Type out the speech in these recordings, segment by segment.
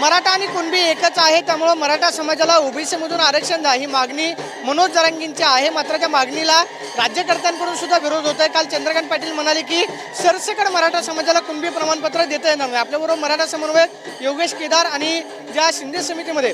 मराठा आणि कुणबी एकच आहे त्यामुळं मराठा समाजाला ओबीसीमधून आरक्षण द्या. ही मागणी मनोज जरांगींची आहे. मात्र त्या मागणीला राज्यकर्त्यांकडून सुद्धा विरोध होत आहे काल चंद्रकांत पाटील म्हणाले की सरसकट मराठा समाजाला कुणबी प्रमाणपत्र देता येणार नाही. आपल्याबरोबर मराठा समन्वयक योगेश केदार आणि ज्या शिंदे समितीमध्ये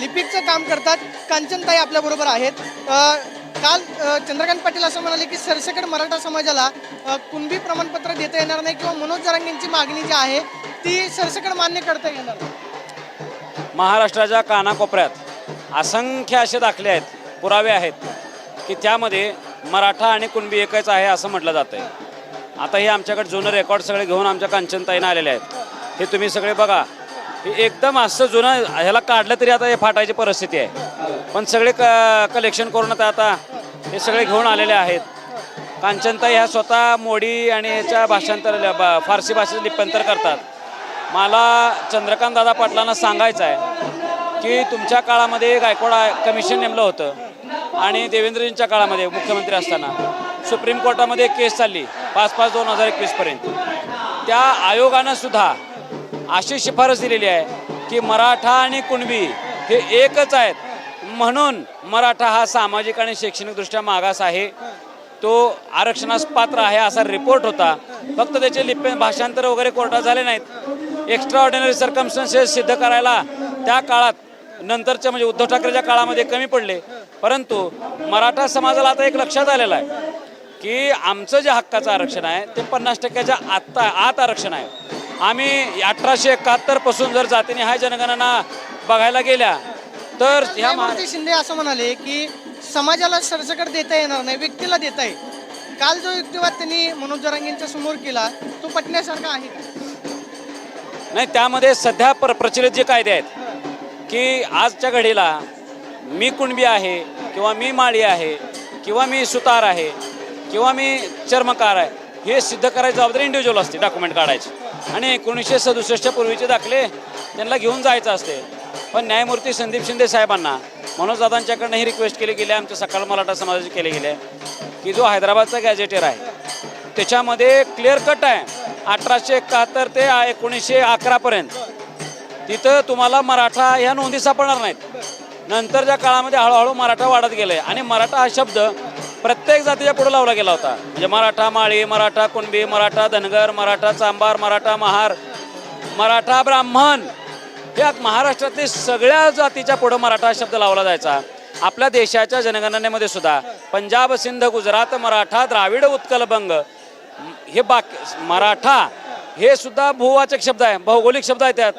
लिपिकचं काम करतात कांचनताई आपल्याबरोबर आहेत. काल चंद्रकांत पाटील असं म्हणाले की सरसकट मराठा समाजाला कुणबी प्रमाणपत्र देता येणार नाही किंवा मनोज जरांगींची मागणी जी आहे ती सरसकट मान्य करता येणार नाही. महाराष्ट्राच्या कानाकोपऱ्यात असंख्य असे दाखले आहेत पुरावे आहेत की त्यामध्ये मराठा आणि कुणबी एकच आहे असं म्हटलं जातं आहे आता हे आमच्याकडे जुनं रेकॉर्ड सगळे घेऊन आमच्या कांचनताईनं आलेले आहेत. हे तुम्ही सगळे बघा. हे एकदम असं जुनं ह्याला काढलं तरी आता हे फाटायची परिस्थिती आहे. पण सगळे क कलेक्शन करून आता आता हे सगळे घेऊन आलेले आहेत. कांचनताई ह्या स्वतः मोडी आणि ह्याच्या भाषांतर फारसी भाषेचं लिप्यांतर करतात. मला चंद्रकांत दादा पाटलांना सांगायचं आहे की तुमच्या काळामध्ये गायकवाड कमिशन नेमलं होतं आणि देवेंद्रजींच्या काळामध्ये मुख्यमंत्री असताना सुप्रीम कोर्टामध्ये एक केस चालली पाच पाच दोन हजार एकवीसपर्यंत त्या आयोगानं सुद्धा अशी शिफारस दिलेली आहे की मराठा आणि कुणबी हे एकच आहेत. म्हणून मराठा हा सामाजिक आणि शैक्षणिकदृष्ट्या मागास आहे. तो आरक्षणास पात्र आहे असा रिपोर्ट होता. फक्त त्याचे लिप्य भाषांतर वगैरे कोर्टात झाले नाहीत. एक्स्ट्रा ऑर्डिनरी सर्कमस्टन्सेस सिद्ध करायला त्या काळात नंतरच्या म्हणजे उद्धव ठाकरेच्या काळामध्ये कमी पडले. परंतु मराठा समाजाला आता एक लक्षात आलेलं आहे की आमचं जे हक्काचं आरक्षण आहे ते पन्नास टक्क्याच्या आत्ता आत आरक्षण आहे. आम्ही अठराशे एकाहत्तरपासून जर जातीने हाय जनगणना बघायला गेल्या तर ह्या न्यायमूर्ती शिंदे असं म्हणाले की समाजाला सरसकट देता येणार नाही व्यक्तीला देता येईल. काल जो युक्तिवाद त्यांनी मनोज जरांगींच्या समोर केला तो पटण्यासारखा आहे. नाही त्यामध्ये सध्या प्र प्रचलित जे कायदे आहेत की आजच्या घडीला मी कुणबी आहे किंवा मी माळी आहे किंवा मी सुतार आहे किंवा मी चर्मकार आहे हे सिद्ध करायची जबाबदारी इंडिव्हिज्युअल असते डॉक्युमेंट काढायची. आणि एकोणीसशे सदुसष्टच्या पूर्वीचे दाखले त्यांना घेऊन जायचं असते. पण न्यायमूर्ती संदीप शिंदे साहेबांना मनोज दादांच्याकडनं ही रिक्वेस्ट केली गेली आहे आमच्या सकाळ मराठा समाजाचे केले गेले आहे की जो हैदराबादचा गॅजेटेर आहे त्याच्यामध्ये क्लिअर कट आहे. अठराशे एकाहत्तर ते एकोणीसशे अकरापर्यंत तिथं तुम्हाला मराठा ह्या नोंदी सापडणार नाहीत. नंतरच्या काळामध्ये हळूहळू मराठा वाढत गेले आणि मराठा हा शब्द प्रत्येक जातीच्या पुढे लावला गेला होता. म्हणजे मराठा माळी मराठा कुणबी मराठा धनगर मराठा चांबार मराठा महार मराठा ब्राह्मण या महाराष्ट्रातले सगळ्या जातीच्या पुढं मराठा हा शब्द लावला जायचा. आपल्या देशाच्या जनगणनेमध्ये सुद्धा पंजाब सिंध गुजरात मराठा द्राविड उत्कल बंग हे बाकी मराठा हे सुद्धा भूवाचक शब्द आहे भौगोलिक शब्द आहे त्यात.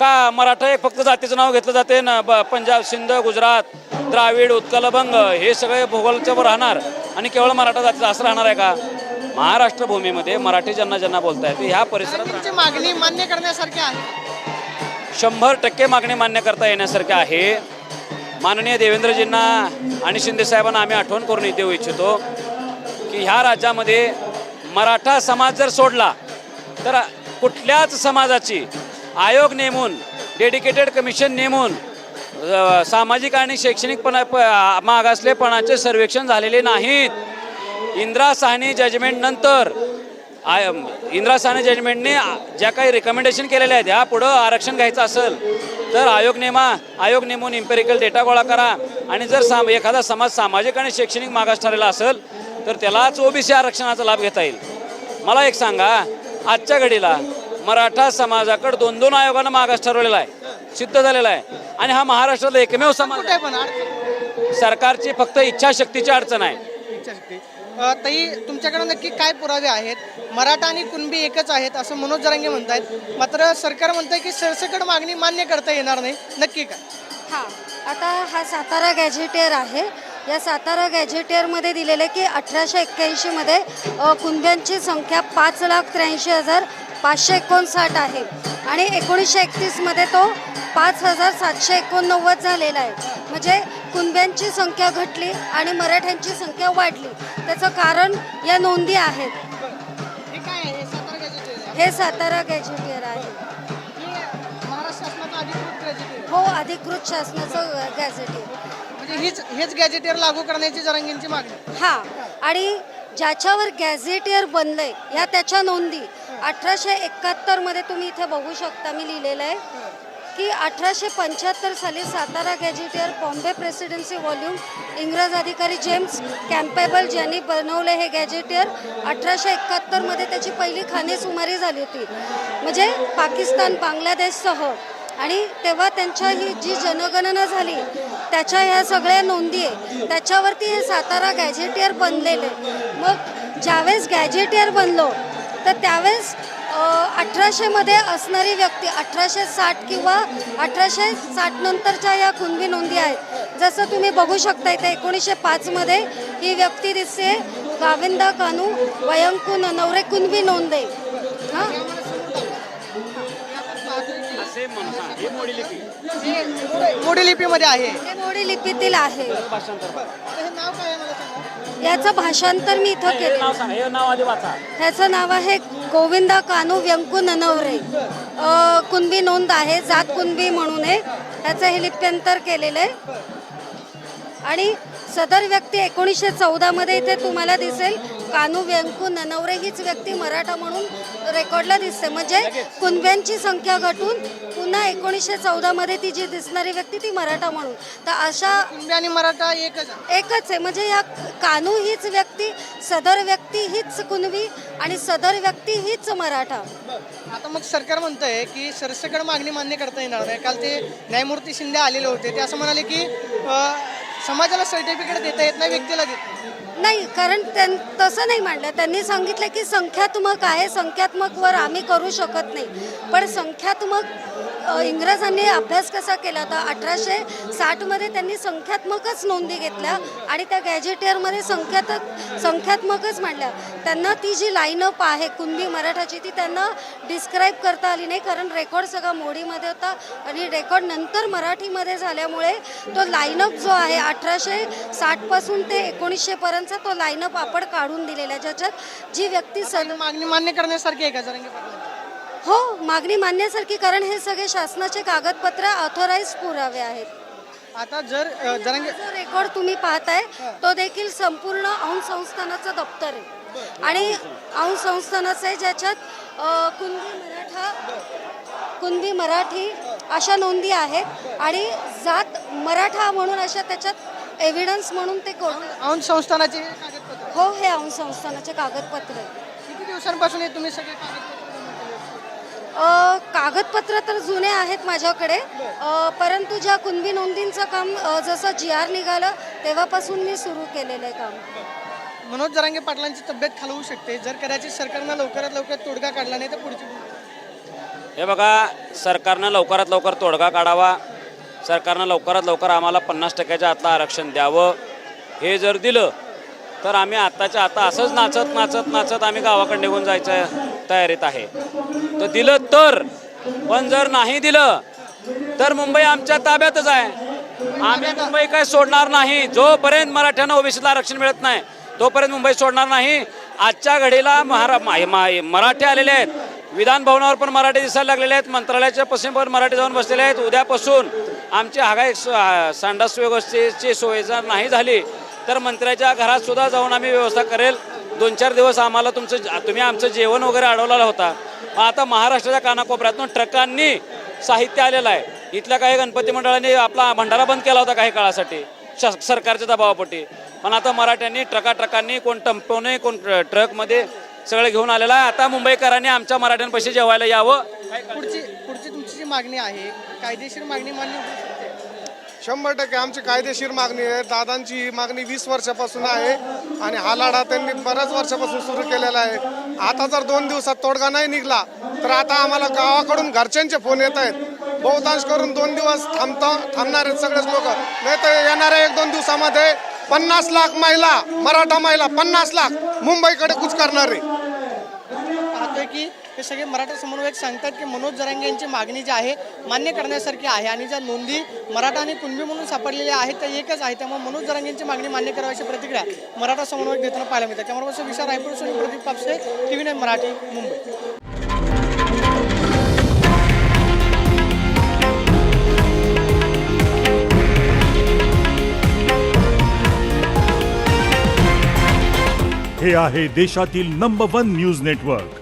का मराठा एक फक्त जातीचं नाव घेतलं जाते ना पंजाब सिंध गुजरात द्राविड उत्कल बंग हे सगळे भूगोलच्या राहणार आणि केवळ मराठा जातीचं असं राहणार आहे का? महाराष्ट्र भूमीमध्ये मराठी ज्यांना ज्यांना बोलतायत ते ह्या परिसरात मागणी मान्य करण्यासारखी आहे. शंभर टक्के मागणी मान्य करता येण्यासारखे आहे. माननीय देवेंद्रजींना आणि शिंदे साहेबांना आम्ही आठवण करून देऊ इच्छितो की ह्या राज्यामध्ये मराठा समाज जर सोडला तर कुठल्याच समाजाची आयोग नेमून डेडिकेटेड कमिशन नेमून सामाजिक आणि शैक्षणिकपणा प- मागासलेपणाचे सर्वेक्षण झालेले नाहीत. इंदिरा साहनी जजमेंटनंतर आय इंदिरा साहनी जजमेंटने ज्या काही रिकमेंडेशन केलेल्या आहेत ह्या पुढं आरक्षण घ्यायचं असेल तर आयोग नेमा आयोग नेमून इम्पेरिकल डेटा गोळा करा. आणि जर साम एखादा समाज सामाजिक आणि शैक्षणिक मागास ठरलेला असेल तर त्यालाच ओबीसी आरक्षणाचा लाभ घेता येईल. मला एक सांगा आजच्या घडीला मराठा समाजाकडे दोन दोन आयोगानं मागास ठरवलेला आहे सिद्ध झालेला आहे. आणि हा महाराष्ट्रातला एकमेव समाज पण सरकारची फक्त इच्छाशक्तीची अडचण आहे. इच्छाशक्ती. अ, ताई तुमच्याकडे नक्की काय पुरावे आहेत? मराठा आणि कुणबी एकच आहेत असं मनोज जरांगे म्हणतायत. मात्र सरकार म्हणतंय की सरसकट मागणी मान्य करता येणार नाही. नक्की काय? हां आता हा सातारा गॅझेटियर आहे. या सातारा गॅझेटियरमध्ये दिलेलं की अठराशे एक्क्याऐंशीमध्ये कुणब्यांची संख्या पाच लाख त्र्याऐंशी हजार पाचशे एकोणसाठ आहे. आणि एकोणीसशे एकतीसमध्ये तो पाच हजार सातशे एकोणनव्वद झालेला आहे. म्हणजे कुणब्यांची संख्या घटली आणि मराठ्यांची संख्या वाढली. त्याचं कारण या नोंदी आहेत. हे हे सातारा गॅजेटेर आहे. हो अधिकृत शासनाचं गॅझेटियर. म्हणजे हीच हेच गॅजेटियर लागू करण्याची जरांगींची मागणी. हा आणि ज्याच्यावर गॅझेटियर बनलंय या त्याच्या नोंदी अठराशे एकाहत्तरमध्ये तुम्ही इथे बघू शकता मी लिहिलेलं आहे की अठराशे पंच्याहत्तर साली Satara gazetteer Bombay presidency volume इंग्रज अधिकारी जेम्स कॅम्पेबल ज्यांनी बनवले हे गॅझेटियर अठराशे एकाहत्तरमध्ये त्याची पहिली खाने सुमारी झाली होती. म्हणजे पाकिस्तान बांगलादेशसह आणि तेव्हा त्यांच्या ही जी जनगणना झाली त्याच्या ह्या सगळ्या नोंदी आहे. त्याच्यावरती हे सातारा गॅझेटियर बनलेले मग ज्यावेळेस गॅझेटियर बनलो तर त्यावेळेस अठराशेमध्ये असणारी व्यक्ती अठराशे साठ किंवा अठराशे साठ नंतरच्या या कुणबी नोंदी आहेत. जसं तुम्ही बघू शकता इथे एकोणीसशे पाचमध्ये ही व्यक्ती दिसते गाविंदा कानू वयंकू नवरे कुणबी नोंदे. मोडी लिपी मोडी लिपीमध्ये आहे. हे मोडी लिपीतील आहे भाषांतर आता हे नाव काय आहे मला सांगा? याचं भाषांतर मी इथं हे केलं नाव सांगा. हे नाव आधी वाचा. ह्याचं नाव आहे गोविंदा कानू व्यंकू ननवरे. अ, कुणबी नोंद आहे जात कुणबी म्हणून आहे. ह्याचं हे लिप्यंतर केलेलं आहे. आणि सदर व्यक्ती एकोणीसशे चौदामध्ये इथे तुम्हाला दिसेल. कानू व्यंकू ननवरे हीच व्यक्ती मराठा म्हणून रेकॉर्डला दिसते. म्हणजे कुणब्यांची संख्या घटून पुन्हा एकोणीसशे चौदामध्ये ती जी दिसणारी व्यक्ती ती मराठा म्हणून. तर अशा कुणबी आणि मराठा एकच आहे. एकच आहे. म्हणजे या कानू हीच व्यक्ती सदर व्यक्ती हीच कुणबी आणि सदर व्यक्ती हीच मराठा. आता मग सरकार म्हणतंय की सरसकट मागणी मान्य करता येणार नाही. काल ते न्यायमूर्ती शिंदे आलेले होते. ते असं म्हणाले की अ, समाजाला सर्टिफिकेट देता येत नाही व्यक्तीला देत नाही. नाही कारण त्यां तसं नाही मांडलं त्यांनी सांगितलं की संख्यात्मक आहे संख्यात्मकवर आम्ही करू शकत नाही पण संख्यात्मक इंग्रजांनी अभ्यास कसा केला? होता अठराशे साठमध्ये त्यांनी संख्यात्मकच नोंदी घेतल्या आणि त्या गॅजेटियरमध्ये संख्यातक संख्यात्मकच मांडल्या. त्यांना ती जी लाईनअप आहे कुणबी मराठाची ती त्यांना डिस्क्राईब करता आली नाही कारण रेकॉर्ड सगळा मोडीमध्ये होता आणि रेकॉर्ड नंतर मराठीमध्ये झाल्यामुळे तो लाईनअप जो आहे अठराशे साठपासून ते एकोणीसशेपर्यंतचा तो लाईनअप आपण काढून दिलेला आहे. ज्याच्यात जी व्यक्ती सन मागणी मान्य करण्यासारखी आहे का हो मागणी मान्यासारखी कारण हे सगळे शासनाचे कागदपत्र ऑथोराईज पुरावे आहेत. आता जर जरांगे जो रेकॉर्ड तुम्ही पाहताय तो देखील संपूर्ण औंध संस्थानाचं दप्तर आहे. आणि औंध संस्थानाचं आहे ज्याच्यात अ, कुणबी मराठा कुणबी मराठी अशा नोंदी आहेत. आणि जात मराठा म्हणून अशा त्याच्यात एव्हिडन्स म्हणून ते कोण औंध संस्थानाचे हे कागदपत्र. हो हे औंध संस्थानाचे कागदपत्र आहे. किती दिवसांपासून हे तुम्ही सगळे कागदपत्र कागदपत्र तर जुने आहेत माझ्याकडे. अ, परंतु ज्या कुणबी नोंदींचं काम जसं जी आर निघालं तेव्हापासून मी सुरू केलेलं आहे काम. मनोज जरांगे पाटलांची तब्येत खालवू शकते. जर कदाचित सरकारनं लवकरात लवकर तोडगा काढला नाही तर पुढची. हे बघा सरकारनं लवकरात लवकर तोडगा काढावा. सरकारनं लवकरात लवकर आम्हाला पन्नास टक्क्याच्या आतलं आरक्षण द्यावं. हे जर दिलं तर आम्ही आत्ताच्या आता असंच नाचत नाचत नाचत आम्ही गावाकडे निघून जायच्या तयारीत आहे. तर दिलं तर पण जर नाही दिलं तर मुंबई आमच्या ताब्यातच आहे. आम्ही मुंबई काय सोडणार नाही. जोपर्यंत मराठ्यांना ओबीसीला आरक्षण मिळत नाही तोपर्यंत मुंबई सोडणार नाही. आजच्या घडीला महारा मा- मराठी आलेले आहेत. विधान भवनावर पण मराठी दिसायला लागलेले आहेत. मंत्रालयाच्या पश्चिमवर मराठी जाऊन बसलेले आहेत. उद्यापासून आमची हागाई स- संडास व्यवस्थेची सोय जर नाही झाली तर मंत्र्याच्या घरात सुद्धा जाऊन आम्ही व्यवस्था करेल. दोन चार दिवस आम्हाला तुमचं तुम्ही आमचं जेवण वगैरे अडवलेला होता. आता महाराष्ट्राच्या कानाकोपऱ्यातून ट्रकांनी साहित्य आलेलं आहे. इथल्या काही गणपती मंडळाने आपला भंडारा बंद केला होता काही काळासाठी श- सरकारच्या दबावापोटी. पण आता मराठ्यांनी ट्रका ट्रकांनी कोण टम्पोने कोण ट्र- ट्रकमध्ये सगळं घेऊन आलेलं आहे. आता मुंबईकरांनी आमच्या मराठ्यांपाशी जेवायला यावं. पुढची पुढची तुमची जी मागणी आहे कायदेशीर मागणी मान्य होऊ शंभर टक्के आमची कायदेशीर मागणी आहे. दादांची ही मागणी वीस वर्षापासून आहे आणि हा लढा त्यांनी बऱ्याच वर्षापासून सुरू केलेला आहे. आता जर दोन दिवसात तोडगा नाही निघला तर आता आम्हाला गावाकडून घरच्यांचे फोन येत आहेत. बहुतांश करून दोन दिवस थांबता थांबणार आहेत सगळेच लोक. नाही तर येणाऱ्या एक दोन दिवसामध्ये पन्नास लाख महिला मराठा महिला पन्नास लाख मुंबईकडे कुच करणार आहे आहे की हे सगळे मराठा समन्वयक सांगतात की मनोज जरांगे यांची मागणी जी आहे मान्य करण्यासारखी आहे. आणि ज्या नोंदी मराठा आणि कुणबी म्हणून सापडलेल्या आहेत त्या एकच आहे त्यामुळे मनोज जरांगे यांची मागणी मान्य करावी अशी प्रतिक्रिया मराठा समन्वयक देताना पाहायला मिळतात त्यामुळे Vishal Raipur Soni Pradeep Kapse T V nine Marathi Mumbai. हे आहे देशातील नंबर वन न्यूज नेटवर्क